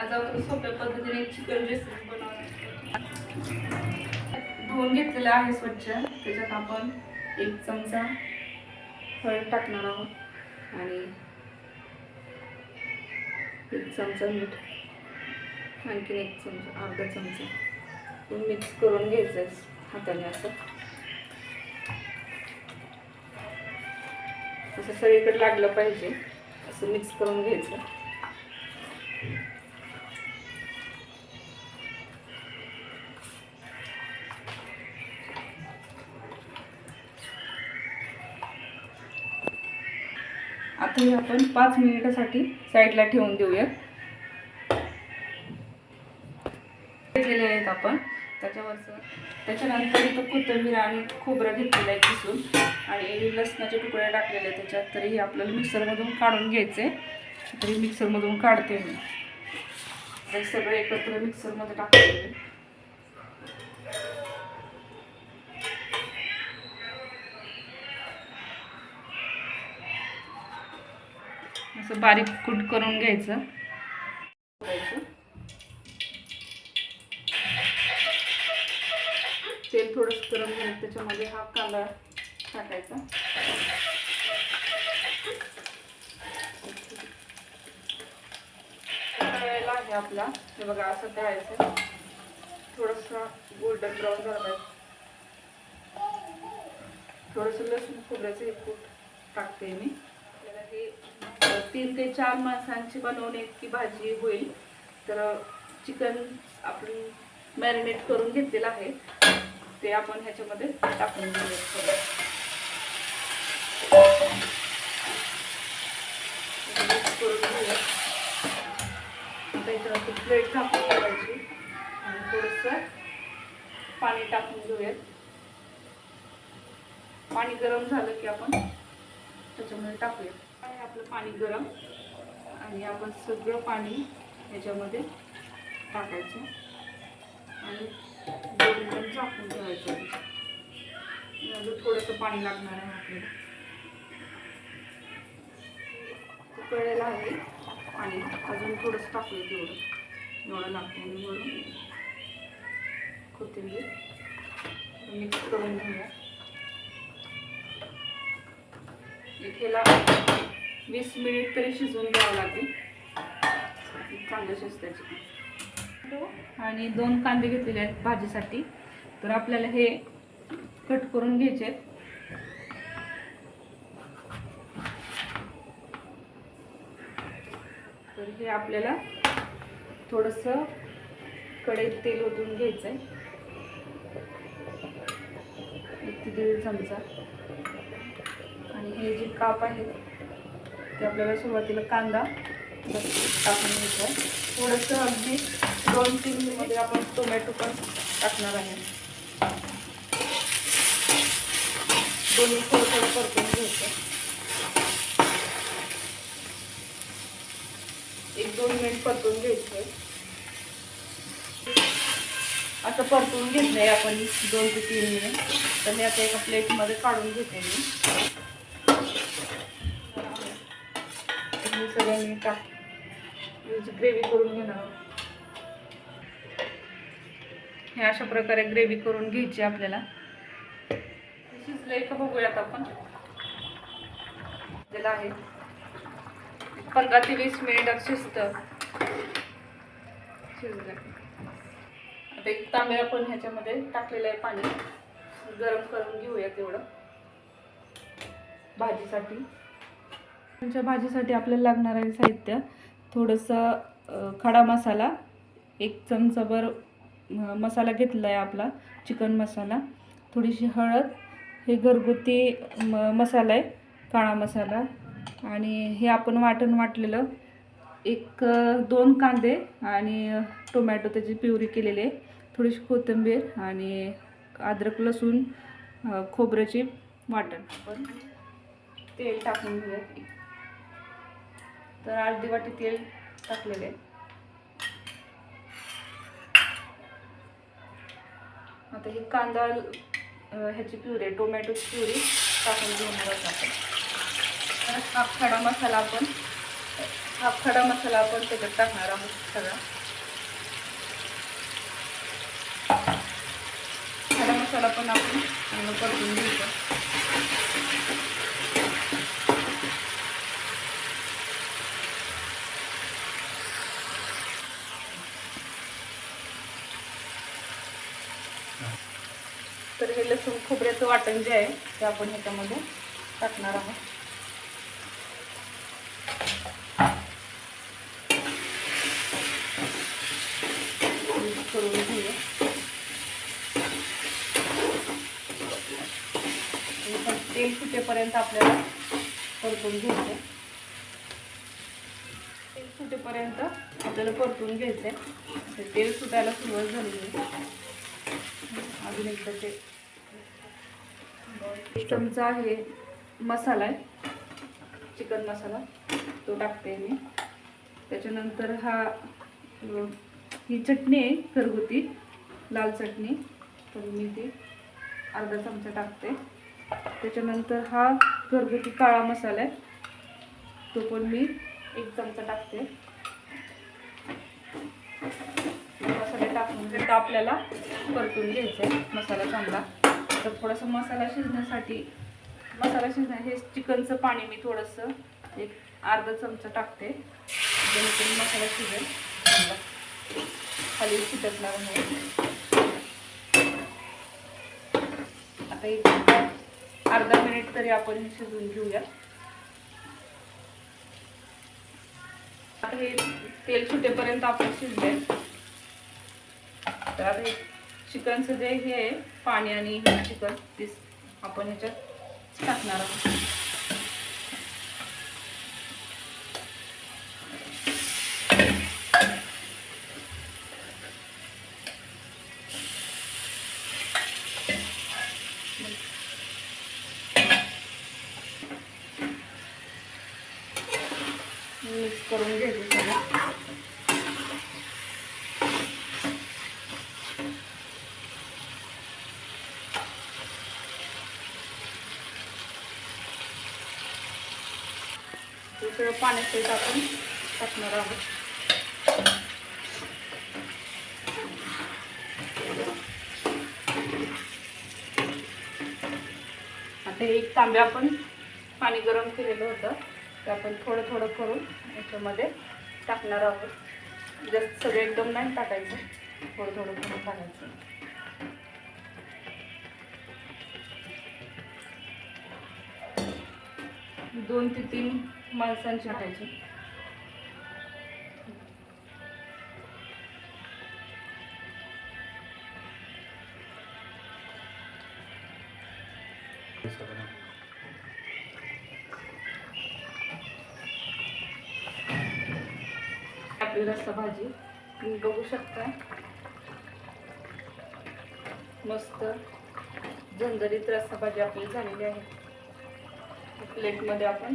आज आपण सोप्या पद्धतीने चिकन रेसिपी बनवणार धुवून घेतलेलं आहे स्वच्छ. त्याच्यात आपण एक चमचा हळद टाकणार आहोत आणि एक चमचा मीठ. आणखीन एक चमचा अर्धा चमचा. मिक्स करून घ्यायचं आहे हाताने असं. असं सगळीकडे लागलं पाहिजे. असं मिक्स करून घ्यायचं. आता हे आपण पाच मिनिटासाठी साईडला ठेवून देऊया केले आहेत आपण. त्याच्यावरचं त्याच्यानंतर इथं कोथिंबीर आणि खोबरं घेतलेलं आहे किसून. आणि लसणाचे तुकडे टाकलेले आहेत त्याच्यात. तरी हे आपल्याला मिक्सरमधून काढून घ्यायचे तरी मिक्सरमधून काढते मी. सगळं एकत्र मिक्सरमध्ये टाकलेलं आहे असं बारीक कूट करून घ्यायचं. तेल थोडंसं गरम झालं त्याच्यामध्ये हा कांदा टाकायचा. तळायला आहे आपला. हे बघा असं करायचं थोडंसं गोल्डन ब्राऊन झालं पाहिजे. थोडंसं लसूण खोबऱ्याचं हे कूट टाकते मी. आहे हे तीन ते चार माणसांची बनवणे इतकी भाजी होईल. तर चिकन आपण मॅरिनेट करून घेतलेलं आहे. ते आपण ह्याच्यामध्ये टाकून घेऊया. थोडं. करून प्लेट टाकून ठेवायची. आणि थोडंसं पाणी टाकून घेऊयात. पाणी गरम झालं की आपण त्याच्यामध्ये टाकूया आहे आपलं पाणी गरम. आणि आपण सगळं पाणी याच्यामध्ये टाकायचं. आणि दोन मिनिट झाकून ठेवायचं. अजून थोडंसं पाणी लागणार आहे आपल्याला. कळेल आहे पाणी. अजून थोडंसं टाकलं तेवढं. एवढं लागतं आणि म्हणून. कोथिंबीर मिक्स करून घेऊया. इथेला वीस मिनिट तरी शिजवून घ्यावं लागेल. चांगलं शिजतायचे. आणि दोन कांदे घेतलेले आहेत भाजीसाठी. तर आपल्याला हे कट करून घ्यायचे आहेत. तर हे आपल्याला थोडंसं कढईत तेल ओतून घ्यायचं आहे एक ते दीड चमचा. आणि हे जे काप आहेत की आपल्याला सुरुवातीला कांदा टाकून घ्यायचा आहे. थोडंसं अगदी दोन तीन मिनिटमध्ये आपण टोमॅटो पण टाकणार आहे. दोन्ही थोडं थोडं परतून घ्यायचं एक दोन मिनिट परतून घ्यायचं आहे. असं परतून घेतलंय आपण दोन ते तीन मिनिट. तर मी आता एका प्लेटमध्ये काढून घेते मी हे सगळं मी टाक. याची ग्रेव्ही करून घेणार आहोत. हे अशा प्रकारे ग्रेव्ही करून घ्यायची आपल्याला. शिजलंय का बघूयात आपण. त्याला आहे. पंधरा ते वीस मिनिटात शिजतं शिजलं. आता एक तांबे आपण ह्याच्यामध्ये टाकलेलं आहे पाणी. गरम करून घेऊया तेवढं. भाजीसाठी. आमच्या भाजीसाठी आपल्याला लागणार आहे साहित्य. थोडंसं खडा मसाला एक चमचाभर मसाला घेतला आहे आपला चिकन मसाला. थोडीशी हळद हे घरगुती म मसाला आहे काळा मसाला. आणि हे आपण वाटण वाटलेलं एक दोन कांदे आणि टोमॅटो त्याची प्युरी केलेली आहे. थोडीशी कोथिंबीर आणि अद्रक लसूण खोबऱ्याची वाटण. आपण तेल टाकून घेऊया तर अर्धी वाटी तेल टाकलेले. आता ही कांदा ह्याची प्युरी टोमॅटोची प्युरी टाकून घेणार आहोत आपण. हा खडा मसाला आपण हा खडा मसाला आपण त्याच्यात टाकणार आहोत सगळा. खडा मसाला पण आपण परतून घ्यायचा तर हे लसूण खोबऱ्याचं वाटण जे आहे ते आपण ह्याच्यामध्ये टाकणार आहोत. करून घेऊया. तेल सुटेपर्यंत आपल्याला परतून घ्यायचं तेल सुटेपर्यंत आपल्याला परतून घ्यायचं आहे तेल सुटायला सुरुवात झाली अजून एकदा ते चमचा आहे मसाला आहे. चिकन मसाला. तो टाकते मी. त्याच्यानंतर हा ही चटणी आहे घरगुती. लाल चटणी. तर मी ती अर्धा चमचा टाकते. त्याच्यानंतर हा घरगुती काळा मसाला आहे. तो पण मी एक चमचा टाकते. मसाले टाकून तर आपल्याला परतून घ्यायचं आहे. मसाला चांगला. तर थोडासा मसाला शिजण्यासाठी मसाला शिजण्या हे चिकनचं पाणी मी थोडंसं एक अर्धा चमचा टाकते. जेणेकरून मसाला शिजेल. खाली शिजत नाही आता एक अर्धा मिनिट तरी आपण हे शिजवून घेऊया. आता हे तेल सुटेपर्यंत आपण शिजले तर आता हे चिकनचं जे हे आहे पाणी आणि चिकन पीस आपण ह्याच्यात टाकणार आहोत मिक्स करून घ्यायचं सगळं हे सगळं पाण्यासहित आपण टाकणार आहोत. आता एक तांबे आपण पाणी गरम केलेलं होतं ते आपण थोडं थोडं करून याच्यामध्ये टाकणार आहोत. जर सगळं एकदम नाही टाकायचं थोडं थोडं करून टाकायचं. दोन ते तीन माणसांची टाकायची. आपली रस्सा भाजी. तुम्ही बघू शकता. मस्त झणझणीत रस्सा भाजी आपली झालेली आहे. प्लेटमध्ये आपण